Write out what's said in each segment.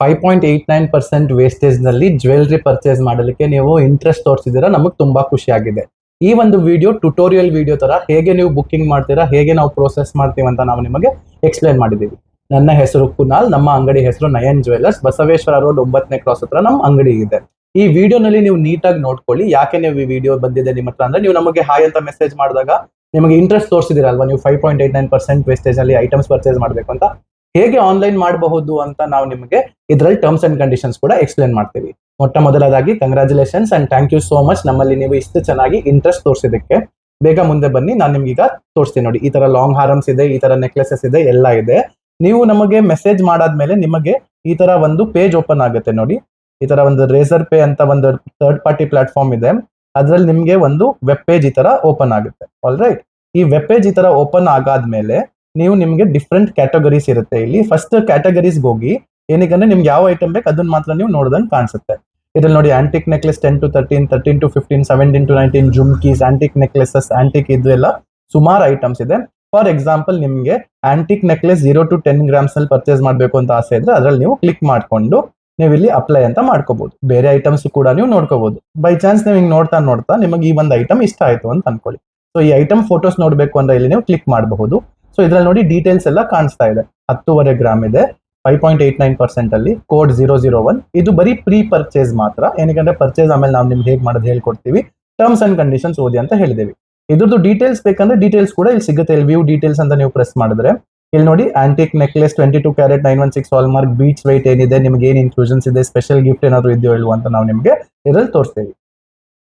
Five point eight nine percent ವೇಸ್ಟೇಜ್ನಲ್ಲಿ jewellery purchase ಮಾಡಲಿಕ್ಕೆ ನೀವು interest ತೋರಿಸಿದ್ದೀರಾ ನಮಗೆ ತುಂಬಾ ಖುಷಿ ಆಗಿದೆ ಈ ಒಂದು ವಿಡಿಯೋ ಟ್ಯುಟೋರಿಯಲ್ ವಿಡಿಯೋ ತರ ಹೇಗೆ ನೀವು ಬುಕ್ಕಿಂಗ್ ಮಾಡ್ತೀರಾ, ಹೇಗೆ ನಾವು ಪ್ರೋಸೆಸ್ ಮಾಡ್ತೀವಿ ಅಂತ ನಾವು ನಿಮಗೆ ಎಕ್ಸ್ಪ್ಲೈನ್ ಮಾಡಿದ್ದೀವಿ. ನನ್ನ ಹೆಸರು ಕುನಾಲ್, ನಮ್ಮ ಅಂಗಡಿ ಹೆಸರು ನಯನ್ ಜ್ಯುವೆಲ್ಲರ್ಸ್ ಬಸವೇಶ್ವರ ರೋಡ್ ಒಂಬತ್ತನೇ ಕ್ರಾಸ್ ಹತ್ರ ನಮ್ಮ ಅಂಗಡಿ ಇದೆ. ಈ ವಿಡಿಯೋನಲ್ಲಿ ನೀವು ನೀಟಾಗಿ ನೋಡ್ಕೊಳ್ಳಿ, ಯಾಕೆ ನೀವು ಈ ವಿಡಿಯೋ ಬಂದಿದೆ ನಿಮ್ಮ ಹತ್ರ ಅಂದ್ರೆ ನೀವು ನಮಗೆ ಹಾಯ್ ಅಂತ ಮೆಸೇಜ್ ಮಾಡಿದಾಗ ನಿಮಗೆ ಇಂಟ್ರೆಸ್ಟ್ ತೋರಿಸಿದಿರಲ್ವಾ ನೀವು five point eight nine percent wastage ಅಲ್ಲಿ ಐಟಮ್ಸ್ ಪರ್ಚೇಸ್ ಮಾಡಬೇಕು ಅಂತ. ಹೇಗೆ ಆನ್ಲೈನ್ ಮಾಡಬಹುದು ಅಂತ ನಾವು ನಿಮಗೆ ಇದರಲ್ಲಿ ಟರ್ಮ್ಸ್ ಅಂಡ್ ಕಂಡೀಷನ್ಸ್ ಕೂಡ ಎಕ್ಸ್ಪ್ಲೇನ್ ಮಾಡ್ತೀವಿ. ಮೊಟ್ಟ ಮೊದಲದಾಗಿ congratulations and thank you so much ನಮ್ಮಲ್ಲಿ ನೀವು ಇಷ್ಟು ಚೆನ್ನಾಗಿ ಇಂಟ್ರೆಸ್ಟ್ ತೋರಿಸಿದಕ್ಕೆ ಬೇಗ ಮುಂದೆ ಬನ್ನಿ, ನಾನು ನಿಮ್ಗೆ ಈಗ ತೋರಿಸ್ತೀನಿ ನೋಡಿ. ಈ ತರ ಲಾಂಗ್ ಹಾರಮ್ಸ್ ಇದೆ, ಈ ತರ ನೆಕ್ಲೆಸಸ್ ಇದೆ, ಎಲ್ಲ ಇದೆ. ನೀವು ನಮಗೆ ಮೆಸೇಜ್ ಮಾಡಾದ್ಮೇಲೆ ನಿಮಗೆ ಈ ತರ ಒಂದು ಪೇಜ್ ಓಪನ್ ಆಗುತ್ತೆ ನೋಡಿ. ಈ ತರ ಒಂದು ರೇಸರ್ ಪೇ ಅಂತ ಒಂದು ಥರ್ಡ್ ಪಾರ್ಟಿ ಪ್ಲಾಟ್ಫಾರ್ಮ್ ಇದೆ. ಅದ್ರಲ್ಲಿ ನಿಮ್ಗೆ ಒಂದು ವೆಬ್ ಪೇಜ್ ಈ ತರ ಓಪನ್ ಆಗುತ್ತೆ. ಆಲ್ ರೈಟ್ ಈ ವೆಬ್ ಪೇಜ್ ಈ ತರ ಓಪನ್ ಆಗಾದ್ಮೇಲೆ ನೀವು ನಿಮಗೆ ಡಿಫ್ರೆಂಟ್ ಕ್ಯಾಟಗರೀಸ್ ಇರುತ್ತೆ ಇಲ್ಲಿ. ಫಸ್ಟ್ ಕ್ಯಾಟಗರೀಸ್ಗೆ ಹೋಗಿ, ಏನಕ್ಕಂದ್ರೆ ನಿಮ್ಗೆ ಯಾವ ಐಟಮ್ ಬೇಕು ಅದನ್ನ ಮಾತ್ರ ನೀವು ನೋಡೋದಂಗೆ ಕಾಣಿಸುತ್ತೆ. ಇದ್ರಲ್ಲಿ ನೋಡಿ antique necklace ten to thirteen thirteen to fifteen seventeen to nineteen jhumkis antique necklaces antique ಇದೆಲ್ಲ ಸುಮಾರು ಐಟಮ್ಸ್ ಇದೆ. ಫಾರ್ ಎಕ್ಸಾಂಪಲ್ ನಿಮಗೆ antique necklace zero to ten grams ಅಲ್ಲಿ ಪರ್ಚೇಸ್ ಮಾಡಬೇಕು ಅಂತ ಆಸೆ ಇದ್ರೆ ಅದ್ರಲ್ಲಿ ನೀವು ಕ್ಲಿಕ್ ಮಾಡ್ಕೊಂಡು ನೀವು ಇಲ್ಲಿ ಅಪ್ಲೈ ಅಂತ ಮಾಡ್ಕೋಬಹುದು ಬೇರೆ ಐಟಮ್ಸ್ ಕೂಡ ನೀವು ನೋಡ್ಕೋಬಹುದು ಬೈ ಚಾನ್ಸ್ ನೀವು ಹಿಂಗ್ ನೋಡ್ತಾ ನೋಡ್ತಾ ನಿಮಗೆ ಈ ಒಂದು ಐಟಮ್ ಇಷ್ಟ ಆಯ್ತು ಅಂತ ಅನ್ಕೊಳ್ಳಿ. ಸೊ ಈ ಐಟಮ್ ಫೋಟೋಸ್ ನೋಡಬೇಕು ಅಂದ್ರೆ ಇಲ್ಲಿ ನೀವು ಕ್ಲಿಕ್ ಮಾಡಬಹುದು. ಸೊ ಇದ್ರಲ್ಲಿ ನೋಡಿ ಡೀಟೇಲ್ಸ್ ಎಲ್ಲ ಕಾಣಿಸ್ತಾ ಇದೆ. ಹತ್ತೂವರೆ ಗ್ರಾಮ್ ಇದೆ. Five point eight nine percent ಅಲ್ಲಿ ಕೋಡ್ ಜೀರೋ ಜೀರೋ ಒನ್ ಇದು ಬರೀ ಪ್ರೀ ಪರ್ಚೇಸ್ ಮಾತ್ರ. ಏನಕ್ಕೆ ಪರ್ಚೇಸ್ ಆಮೇಲೆ ನಾವು ನಿಮ್ಗೆ ಹೇಗೆ ಮಾಡೋದು ಹೇಳ್ಕೊಡ್ತೀವಿ. ಟರ್ಮ್ಸ್ ಅಂಡ್ ಕಂಡೀಷನ್ಸ್ ಓದಿ ಅಂತ ಹೇಳಿದೀವಿ. ಇದ್ರದ್ದು ಡೀಟೇಲ್ಸ್ ಬೇಕಂದ್ರೆ ಡೀಟೇಲ್ಸ್ ಕೂಡ ಇಲ್ಲಿ ಸಿಗುತ್ತೆ. ಇಲ್ಲಿ ವ್ಯೂ ಡೀಟೇಲ್ಸ್ ಅಂತ ನೀವು ಪ್ರೆಸ್ ಮಾಡಿದ್ರೆ. ಇಲ್ಲಿ ನೋಡಿ antique necklace twenty two carat nine one six hallmark beach white ಏನಿದೆ, ನಿಮ್ಗೆ ಏನು ಇನ್ಕ್ಲೂಷನ್ಸ್ ಇದೆ ಸ್ಪೆಷಲ್ ಗಿಫ್ಟ್ ಏನಾದ್ರು ಇದೆಯೋ ಇಲ್ವೋ ಅಂತ ನಾವು ನಿಮಗೆ ಇದರಲ್ಲಿ ತೋರಿಸ್ತೀವಿ.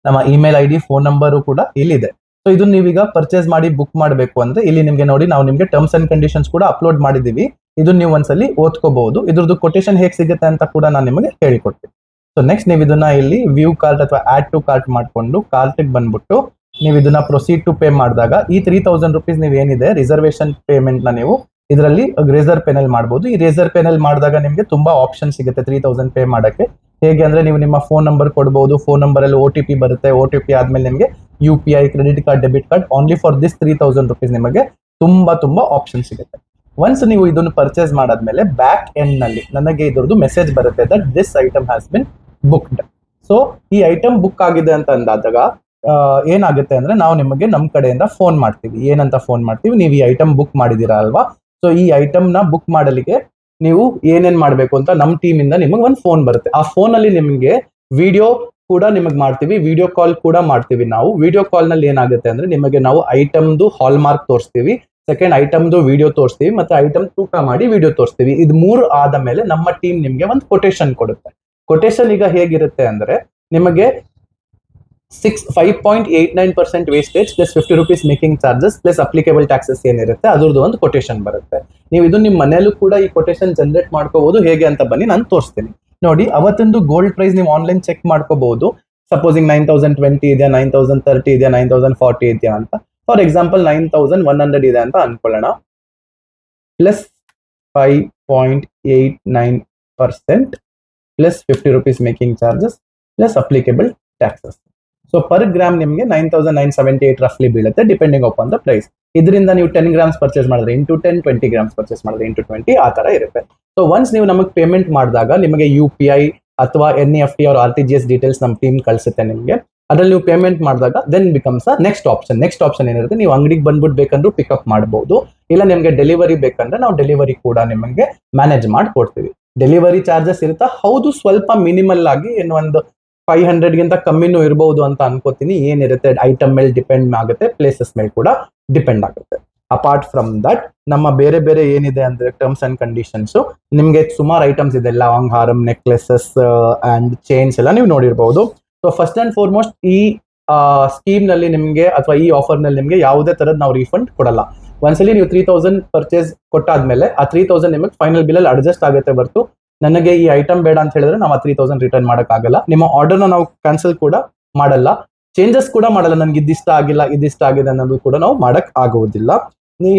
ನಮ್ಮ email I D phone number ಕೂಡ ಇಲ್ಲಿದೆ. ಸೊ ಇದನ್ನ ನೀವೀಗ ಪರ್ಚೇಸ್ ಮಾಡಿ ಬುಕ್ ಮಾಡಬೇಕು ಅಂದ್ರೆ ಇಲ್ಲಿ ನಿಮ್ಗೆ ನೋಡಿ ನಾವು ನಿಮ್ಗೆ ಟರ್ಮ್ಸ್ ಅಂಡ್ ಕಂಡೀಷನ್ಸ್ ಕೂಡ ಅಪ್ಲೋಡ್ ಮಾಡಿದೀವಿ ಇದು ನೀವು ಒಂದ್ಸಲಿ ಓದ್ಕೋಬಹುದು. ಇದ್ರದ್ದು ಕೊಟೇಶನ್ ಹೇಗೆ ಸಿಗುತ್ತೆ ಅಂತ ಕೂಡ ನಾನು ನಿಮಗೆ ಹೇಳಿಕೊಡ್ತೀನಿ. ಸೊ ನೆಕ್ಸ್ಟ್ ನೀವು ಇದನ್ನ ಇಲ್ಲಿ ವ್ಯೂ ಕಾರ್ಟ್ ಅಥವಾ ಆಡ್ ಟು ಕಾರ್ಟ್ ಮಾಡ್ಕೊಂಡು ಕಾರ್ಟಿಗೆ ಬಂದ್ಬಿಟ್ಟು ನೀವು ಇದನ್ನ ಪ್ರೊಸೀಡ್ ಟು ಪೇ ಮಾಡಿದಾಗ ಈ ತ್ರೀ ತೌಸಂಡ್ ರುಪೀಸ್ ನೀವು ಏನಿದೆ ರಿಸರ್ವೇಶನ್ ಪೇಮೆಂಟ್ನ ನೀವು ಇದರಲ್ಲಿ ರೇಸರ್ ಪೇನಲ್ಲಿ ಮಾಡಬಹುದು ಈ ರೇಸರ್ ಪೇನಲ್ಲಿ ಮಾಡಿದಾಗ ನಿಮಗೆ ತುಂಬಾ ಆಪ್ಷನ್ ಸಿಗುತ್ತೆ ತ್ರೀ ತೌಸಂಡ್ ಪೇ ಮಾಡಕ್ಕೆ. ಹೇಗೆ ಅಂದ್ರೆ ನೀವು ನಿಮ್ಮ ಫೋನ್ ನಂಬರ್ ಕೊಡಬಹುದು ಫೋನ್ ನಂಬರ್ ಅಲ್ಲಿ ಒ ಟಿ ಪಿ ಬರುತ್ತೆ. ಒ ಟಿ ಪಿ ಆದ್ಮೇಲೆ ನಿಮಗೆ U P I credit card debit card only for this three thousand rupees ನಿಮಗೆ ತುಂಬಾ ತುಂಬಾ ಆಪ್ಷನ್ ಸಿಗುತ್ತೆ. ಒನ್ಸ್ ನೀವು ಇದನ್ನು ಪರ್ಚೇಸ್ ಮಾಡಾದ್ಮೇಲೆ ಬ್ಯಾಕ್ ಎಂಡ್ನಲ್ಲಿ ನನಗೆ ಇದ್ರದ್ದು ಮೆಸೇಜ್ ಬರುತ್ತೆ that this item has been booked so ಈ ಐಟಮ್ ಬುಕ್ ಆಗಿದೆ ಅಂತ ಅಂದಾದಾಗ ಏನಾಗುತ್ತೆ ಅಂದ್ರೆ ನಾವು ನಿಮಗೆ ನಮ್ಮ ಕಡೆಯಿಂದ ಫೋನ್ ಮಾಡ್ತೀವಿ. ಏನಂತ ಫೋನ್ ಮಾಡ್ತೀವಿ? ನೀವು ಈ ಐಟಮ್ ಬುಕ್ ಮಾಡಿದೀರಾ ಅಲ್ವಾ? ಸೊ ಈ ಐಟಮ್ನ ಬುಕ್ ಮಾಡಲಿಕ್ಕೆ ನೀವು ಏನೇನ್ ಮಾಡ್ಬೇಕು ಅಂತ ನಮ್ಮ ಟೀಮಿಂದ ನಿಮಗೆ ಒಂದು ಫೋನ್ ಬರುತ್ತೆ. ಆ ಫೋನ್ ಅಲ್ಲಿ ನಿಮಗೆ ವಿಡಿಯೋ ಕೂಡ ನಿಮಗೆ ಮಾಡ್ತೀವಿ ವಿಡಿಯೋ ಕಾಲ್ ಕೂಡ ಮಾಡ್ತೀವಿ ನಾವು. ವಿಡಿಯೋ ಕಾಲ್ನಲ್ಲಿ ಏನಾಗುತ್ತೆ ಅಂದ್ರೆ ನಿಮಗೆ ನಾವು ಐಟಮ್ದು ಹಾಲ್ ಮಾರ್ಕ್ ತೋರಿಸ್ತೀವಿ ಸೆಕೆಂಡ್ ಐಟಮ್ದು ವಿಡಿಯೋ ತೋರಿಸ್ತೀವಿ, ಮತ್ತೆ ಐಟಮ್ ತೂಕ ಮಾಡಿ ವಿಡಿಯೋ ತೋರಿಸ್ತೀವಿ. ಇದು ಮೂರು ಆದ ಮೇಲೆ ನಮ್ಮ ಟೀಮ್ ನಿಮಗೆ ಒಂದು ಕೊಟೇಶನ್ ಕೊಡುತ್ತೆ. ಕೊಟೇಶನ್ ಈಗ ಹೇಗಿರುತ್ತೆ ಅಂದ್ರೆ ನಿಮಗೆ six five point eight nine percent wastage plus fifty rupees making charges plus applicable taxes ಏನಿರುತ್ತೆ, ಅದ್ರದ್ದು ಒಂದು ಕೊಟೇಶನ್ ಬರುತ್ತೆ. ನೀವು ಇದು ನಿಮ್ಮ ಮನೆಯಲ್ಲೂ ಕೂಡ ಈ ಕೊಟೇಶನ್ ಜನರೇಟ್ ಮಾಡ್ಕೋಬಹುದು ಹೇಗೆ ಅಂತ ಬನ್ನಿ ನಾನು ತೋರಿಸ್ತೀನಿ. ನೋಡಿ, ಅವತ್ತೊಂದು ಗೋಲ್ಡ್ ಪ್ರೈಸ್ ನೀವು ಆನ್ಲೈನ್ ಚೆಕ್ ಮಾಡ್ಕೋಬಹುದು. ಸಪೋಸಿಂಗ್ ನೈನ್ ತೌಸಂಡ್ ಟ್ವೆಂಟಿ ಇದೆಯಾ ನೈನ್ ತೌಸಂಡ್ ತರ್ಟಿ ಇದೆಯಾ ನೈನ್ ತೌಸಂಡ್ ಫಾರ್ಟಿ ಇದೆಯಾ ಅಂತ. For example nine thousand one hundred ಇದೆ ಅಂತ ಅನ್ಕೊಳ್ಳೋಣ. Plus five point eight nine percent plus fifty rupees making charges plus applicable taxes so per gram ನಿಮಗೆ nine thousand nine seventy eight ರಫ್ಲಿ ಬೀಳುತ್ತೆ depending upon the price ಇದರಿಂದ ನೀವು ten grams purchase ಮಾಡಿದ್ರೆ into ten twenty grams purchase ಮಾಡಿದ್ರೆ into twenty ಆ ತರ ಇರುತ್ತೆ. So once ನೀವು ನಮಗೆ ಪೇಮೆಂಟ್ ಮಾಡಿದಾಗ, ನಿಮಗೆ ಯು ಪಿ ಐ ಅಥವಾ ಎನ್ ಎಫ್ ಟಿ ಅವ್ರ R T G S details ನಮ್ಮ ಟೀಮ್ ಕಳಿಸುತ್ತೆ ನಿಮಗೆ. ಅದ್ರಲ್ಲಿ ನೀವು ಪೇಮೆಂಟ್ ಮಾಡಿದಾಗ then becomes a next option next option ಏನಿರುತ್ತೆ, ನೀವು ಅಂಗಡಿಗೆ ಬಂದ್ಬಿಟ್ಟು ಬೇಕಂದ್ರೂ ಪಿಕಪ್ ಮಾಡಬಹುದು ಇಲ್ಲ ನಿಮಗೆ ಡೆಲಿವರಿ ಬೇಕಂದ್ರೆ ನಾವು ಡೆಲಿವರಿ ಕೂಡ ನಿಮಗೆ ಮ್ಯಾನೇಜ್ ಮಾಡಿ ಕೊಡ್ತೀವಿ ಡೆಲಿವರಿ ಚಾರ್ಜಸ್ ಇರುತ್ತಾ? ಹೌದು, ಸ್ವಲ್ಪ ಮಿನಿಮಲ್ ಆಗಿ ಏನೋ ಒಂದು ಫೈವ್ ಹಂಡ್ರೆಡ್ಗಿಂತ ಕಮ್ಮಿನೂ ಇರಬಹುದು ಅಂತ ಅನ್ಕೋತೀನಿ. ಏನಿರುತ್ತೆ? ಐಟಮ್ ಮೇಲೆ ಡಿಪೆಂಡ್ ಆಗುತ್ತೆ. ಪ್ಲೇಸಸ್ ಮೇಲೆ ಕೂಡ ಡಿಪೆಂಡ್ ಆಗುತ್ತೆ. ಅಪಾರ್ಟ್ ಫ್ರಮ್ ದಟ್ ನಮ್ಮ ಬೇರೆ ಬೇರೆ ಏನಿದೆ ಅಂದ್ರೆ ಟರ್ಮ್ಸ್ ಅಂಡ್ ಕಂಡೀಷನ್ಸ್ ನಿಮಗೆ ಸುಮಾರು ಐಟಮ್ಸ್ ಇದೆ. Long haram necklaces and chains ಎಲ್ಲ ನೀವು ನೋಡಿರಬಹುದು ಸೊ ಫಸ್ಟ್ ಅಂಡ್ ಫಾರ್ಮೋಸ್ಟ್ ಈ ಸ್ಕೀಮ್ನಲ್ಲಿ ನಿಮಗೆ ಅಥವಾ ಈ ಆಫರ್ನಲ್ಲಿ ನಿಮಗೆ ಯಾವುದೇ ತರದ್ ನಾವು ರೀಫಂಡ್ ಕೊಡಲ್ಲ. ಒಂದ್ಸಲಿ ನೀವು ತ್ರೀ ತೌಸಂಡ್ ಪರ್ಚೇಸ್ ಕೊಟ್ಟಾದ್ಮೇಲೆ ಆ ತ್ರೀ ತೌಸಂಡ್ ನಿಮಗೆ ಫೈನಲ್ ಬಿಲ್ ಅಲ್ಲಿ ಅಡ್ಜಸ್ಟ್ ಆಗುತ್ತೆ ಬರ್ತು ನನಗೆ ಈ ಐಟಮ್ ಬೇಡ ಅಂತ ಹೇಳಿದ್ರೆ ನಾವು ಆ ತ್ರೀ ತೌಸಂಡ್ ರಿಟರ್ನ್ ಮಾಡೋಕ್ಕಾಗಲ್ಲ. ನಿಮ್ಮ ಆರ್ಡರ್ನ ನಾವು ಕ್ಯಾನ್ಸಲ್ ಕೂಡ ಮಾಡಲ್ಲ. ಚೇಂಜಸ್ ಕೂಡ ಮಾಡಲ್ಲ. ನನ್ಗೆ ಇದಿಷ್ಟ ಆಗಿಲ್ಲ, ಇದಿಷ್ಟ ಆಗಿದೆ ಅನ್ನೋದು ಕೂಡ ನಾವು ಮಾಡಕ್ ಆಗುವುದಿಲ್ಲ.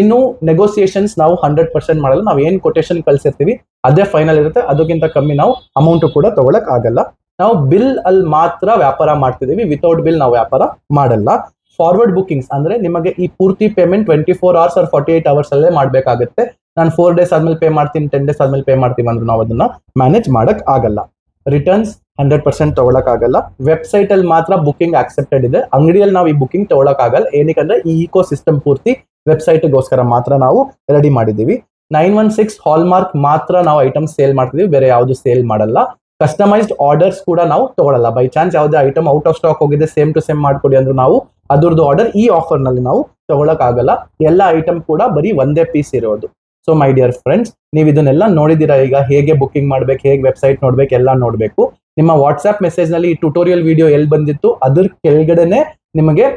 ಇನ್ನು ನೆಗೋಸಿಯೇಷನ್ಸ್ ನಾವು ಹಂಡ್ರೆಡ್ ಪರ್ಸೆಂಟ್ ಮಾಡಲ್ಲ. ನಾವು ಏನ್ ಕೊಟೇಶನ್ ಕಳ್ಸಿರ್ತೀವಿ, ಅದೇ ಫೈನಲ್ ಇರುತ್ತೆ. ಅದಕ್ಕಿಂತ ಕಮ್ಮಿ ನಾವು ಅಮೌಂಟ್ ಕೂಡ ತಗೊಳಕ್ ಆಗಲ್ಲ. ನಾವು ಬಿಲ್ ಅಲ್ಲಿ ಮಾತ್ರ ವ್ಯಾಪಾರ ಮಾಡ್ತಿದ್ದೀವಿ ವಿತೌಟ್ ಬಿಲ್ ನಾವು ವ್ಯಾಪಾರ ಮಾಡಲ್ಲ. ಫಾರ್ವರ್ಡ್ ಬುಕಿಂಗ್ಸ್ ಅಂದ್ರೆ ನಿಮಗೆ ಈ ಪೂರ್ತಿ payment twenty four hours or forty eight hours ಅಲ್ಲೇ ಮಾಡಬೇಕಾಗುತ್ತೆ. ನಾನು ಫೋರ್ ಡೇಸ್ ಆದ್ಮೇಲೆ ಪೇ ಮಾಡ್ತೀನಿ ಟೆನ್ ಡೇಸ್ ಆದ್ಮೇಲೆ ಪೇ ಮಾಡ್ತೀವಿ ಅಂದ್ರೆ ನಾವು ಅದನ್ನ ಮ್ಯಾನೇಜ್ ಮಾಡಕ್ ಆಗಲ್ಲ. ರಿಟರ್ನ್ಸ್ ಹಂಡ್ರೆಡ್ ಪರ್ಸೆಂಟ್ ಆಗಲ್ಲ. ವೆಬ್ಸೈಟ್ ಅಲ್ಲಿ ಮಾತ್ರ ಬುಕಿಂಗ್ ಆಕ್ಸೆಪ್ಟೆಡ್ ಇದೆ. ಅಂಗಡಿಯಲ್ಲಿ ನಾವು ಈ ತಗೊಳಕ್ ಆಗಲ್ಲ. ಏನಕ್ಕಂದ್ರೆ ಈ ಇಕೋ ಸಿಸ್ಟಮ್ ಪೂರ್ತಿ ವೆಬ್ಸೈಟ್ಗೋಸ್ಕರ ಮಾತ್ರ ನಾವು ರೆಡಿ ಮಾಡಿದೀವಿ ನೈನ್ ಒನ್ ಸಿಕ್ಸ್ ಹಾಲ್ಮಾರ್ಕ್ ಮಾತ್ರ ನಾವು ಐಟಮ್ ಸೇಲ್ ಮಾಡ್ತಿದೀವಿ ಬೇರೆ ಯಾವುದು ಸೇಲ್ ಮಾಡಲ್ಲ. ಕಸ್ಟಮೈಸ್ಡ್ ಆರ್ಡರ್ಸ್ ಕೂಡ ನಾವು ತಗೊಳ್ಳಲ್ಲ ಬೈ ಚಾನ್ಸ್ ಯಾವುದೇ ಐಟಮ್ ಔಟ್ ಆಫ್ ಸ್ಟಾಕ್ ಹೋಗಿದೆ ಸೇಮ್ ಟು ಸೇಮ್ ಮಾಡ್ಕೊಡಿ ಅಂದ್ರೆ ನಾವು ಅದರದ್ದು ಆರ್ಡರ್ ಈ ಆಫರ್ನಲ್ಲಿ ನಾವು ತಗೊಳಕ್ ಆಗಲ್ಲ ಎಲ್ಲ ಐಟಮ್ ಕೂಡ ಬರೀ ಒಂದೇ ಪೀಸ್ ಇರೋದು. ಸೊ ಮೈ ಡಿಯರ್ ಫ್ರೆಂಡ್ಸ್ ನೀವು ಇದನ್ನೆಲ್ಲ ನೋಡಿದಿರಾ ಈಗ? ಹೇಗೆ ಬುಕಿಂಗ್ ಮಾಡ್ಬೇಕು? ಹೇಗೆ ವೆಬ್ಸೈಟ್ ನೋಡ್ಬೇಕು? ಎಲ್ಲ ನೋಡ್ಬೇಕು. ನಿಮ್ಮ ವಾಟ್ಸ್ಆಪ್ ಮೆಸೇಜ್ನಲ್ಲಿ ಈ ಟ್ಯುಟೋರಿಯಲ್ ವಿಡಿಯೋ ಎಲ್ಲಿ ಬಂದಿತ್ತು? ಅದ್ರ ಕೆಳಗಡೆನೆ ನಿಮಗೆ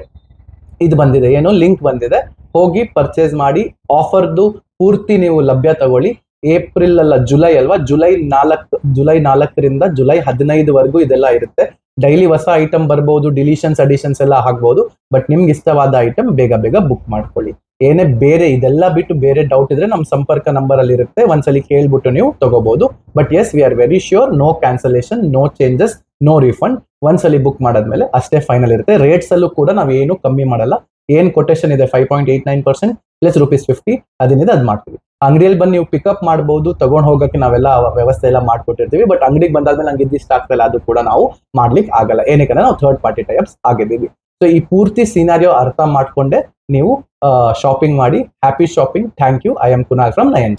ಇದು ಬಂದಿದೆ. ಏನು ಲಿಂಕ್ ಬಂದಿದೆ. ಹೋಗಿ ಪರ್ಚೇಸ್ ಮಾಡಿ ಆಫರ್ದು ಪೂರ್ತಿ ನೀವು ಲಭ್ಯ ತಗೊಳ್ಳಿ. ಏಪ್ರಿಲ್ ಅಲ್ಲ ಜುಲೈ ಅಲ್ವಾ? ಜುಲೈ ನಾಲ್ಕು, ಜುಲೈ ನಾಲ್ಕರಿಂದ ಜುಲೈ ಹದಿನೈದವರೆಗೂ ಇದೆಲ್ಲ ಇರುತ್ತೆ. ಡೈಲಿ ಹೊಸ ಐಟಮ್ ಬರ್ಬೋದು ಡಿಲಿಷನ್ಸ್ ಅಡಿಷನ್ಸ್ ಎಲ್ಲ ಆಗ್ಬೋದು. ಬಟ್ ನಿಮ್ಗೆ ಇಷ್ಟವಾದ ಐಟಮ್ ಬೇಗ ಬೇಗ ಬುಕ್ ಮಾಡ್ಕೊಳ್ಳಿ. ಏನೇ ಬೇರೆ, ಇದೆಲ್ಲ ಬಿಟ್ಟು ಬೇರೆ ಡೌಟ್ ಇದ್ರೆ ನಮ್ಮ ಸಂಪರ್ಕ ನಂಬರ್ ಅಲ್ಲಿ ಇರುತ್ತೆ. ಒಂದ್ಸಲಿ ಕೇಳ್ಬಿಟ್ಟು ನೀವು ತಗೋಬಹುದು but as we are very sure no cancellation no changes no refund ಒಂದ್ಸಲಿ ಬುಕ್ ಮಾಡಾದ್ಮೇಲೆ ಅಷ್ಟೇ ಫೈನಲ್ ಇರುತ್ತೆ. ರೇಟ್ಸ್ ಅಲ್ಲೂ ಕೂಡ ನಾವು ಏನು ಕಮ್ಮಿ ಮಾಡಲ್ಲ. ಏನ್ ಕೊಟೇಶನ್ ಇದೆ? Five point eight nine percent plus rupees fifty ಅದನ್ನಿದೆ ಅದ್ ಮಾಡ್ತೀವಿ. ಅಂಗಡಿಯಲ್ಲಿ ಬಂದು ನೀವು ಪಿಕಪ್ ಮಾಡಬಹುದು ತಗೊಂಡು ಹೋಗಕ್ಕೆ ನಾವೆಲ್ಲ ವ್ಯವಸ್ಥೆ ಎಲ್ಲ ಮಾಡ್ಕೊಟ್ಟಿರ್ತೀವಿ. ಬಟ್ ಅಂಗಡಿಗೆ ಬಂದಾದ್ಮೇಲೆ ನಂಗೆ ಇದಿಷ್ಟ ಆಗ್ತಲ್ಲ ಅದು ಕೂಡ ನಾವು ಮಾಡ್ಲಿಕ್ಕೆ ಆಗಲ್ಲ. ಏನಕ್ಕೆ ನಾವು ಥರ್ಡ್ ಪಾರ್ಟಿ ಟೈಪ್ಸ್ ಆಗಿದ್ದೀವಿ. ಸೊ ಈ ಪೂರ್ತಿ ಸಿನಾರಿಯೋ ಅರ್ಥ ಮಾಡ್ಕೊಂಡೆ ನೀವು ಶಾಪಿಂಗ್ ಮಾಡಿ happy shopping thank you I am Kunal from Nayan